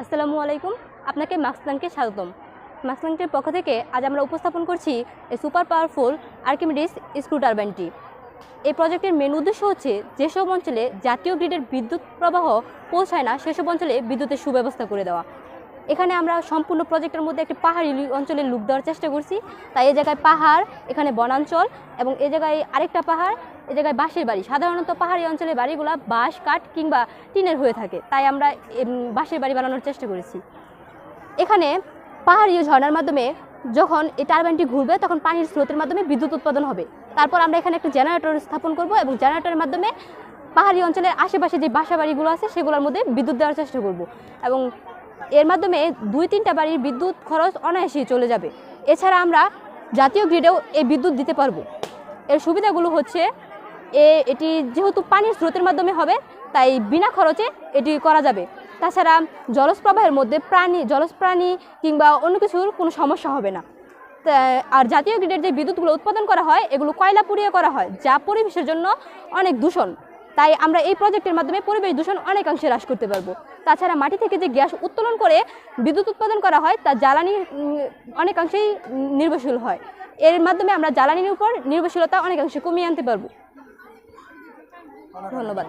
আসসালামু আলাইকুম, আপনাকে মাক্সলাংকে স্বাগতম। মাক্সলাংটের পক্ষ থেকে আজ আমরা উপস্থাপন করছি এই সুপার পাওয়ারফুল আর্কিমিডিস স্ক্রু টারবাইনটি এই প্রজেক্টের মেন উদ্দেশ্য হচ্ছে যেসব অঞ্চলে জাতীয় গ্রিডের বিদ্যুৎ প্রবাহ পৌঁছায় না, সেসব অঞ্চলে বিদ্যুতের সুব্যবস্থা করে দেওয়া। এখানে আমরা সম্পূর্ণ প্রজেক্টের মধ্যে একটি পাহাড়ি অঞ্চলে লুক দেওয়ার চেষ্টা করছি। তাই এ জায়গায় পাহাড়, এখানে বনাঞ্চল এবং এ জায়গায় আরেকটা পাহাড় এ জায়গায় বাঁশের বাড়ি। সাধারণত পাহাড়ি অঞ্চলের বাড়িগুলো বাঁশ, কাঠ কিংবা টিনের হয়ে থাকে। তাই আমরা বাঁশের বাড়ি বানানোর চেষ্টা করেছি। এখানে পাহাড়ি ঝর্নার মাধ্যমে যখন এই টারবাইনটি ঘুরবে, তখন পানির স্রোতের মাধ্যমে বিদ্যুৎ উৎপাদন হবে। তারপর আমরা এখানে একটা জেনারেটর স্থাপন করব এবং জেনারেটরের মাধ্যমে পাহাড়ি অঞ্চলের আশেপাশে যে বাসা বাড়িগুলো আছে, সেগুলোর মধ্যে বিদ্যুৎ দেওয়ার চেষ্টা করব। এবং এর মাধ্যমে দুই তিনটা বাড়ির বিদ্যুৎ খরচ অনায়াসেই চলে যাবে। এছাড়া আমরা জাতীয় গ্রিডেও এই বিদ্যুৎ দিতে পারব। এর সুবিধাগুলো হচ্ছে এ, এটি যেহেতু পানির স্রোতের মাধ্যমে হবে, তাই বিনা খরচে এটি করা যাবে। তাছাড়া জলজ প্রবাহের মধ্যে প্রাণী জলজ প্রাণী কিংবা অন্য কিছুর কোনো সমস্যা হবে না। আর জাতীয় গ্রিডের যে বিদ্যুৎগুলো উৎপাদন করা হয়, এগুলো কয়লা পুড়িয়ে করা হয়, যা পরিবেশের জন্য অনেক দূষণ। তাই আমরা এই প্রজেক্টের মাধ্যমে পরিবেশ দূষণ অনেকাংশে হ্রাস করতে পারব। তাছাড়া মাটি থেকে যে গ্যাস উত্তোলন করে বিদ্যুৎ উৎপাদন করা হয়, তা জ্বালানি অনেকাংশেই নির্ভরশীল হয়। এর মাধ্যমে আমরা জ্বালানির উপর নির্ভরশীলতা অনেকাংশে কমিয়ে আনতে পারব। ধন্যবাদ।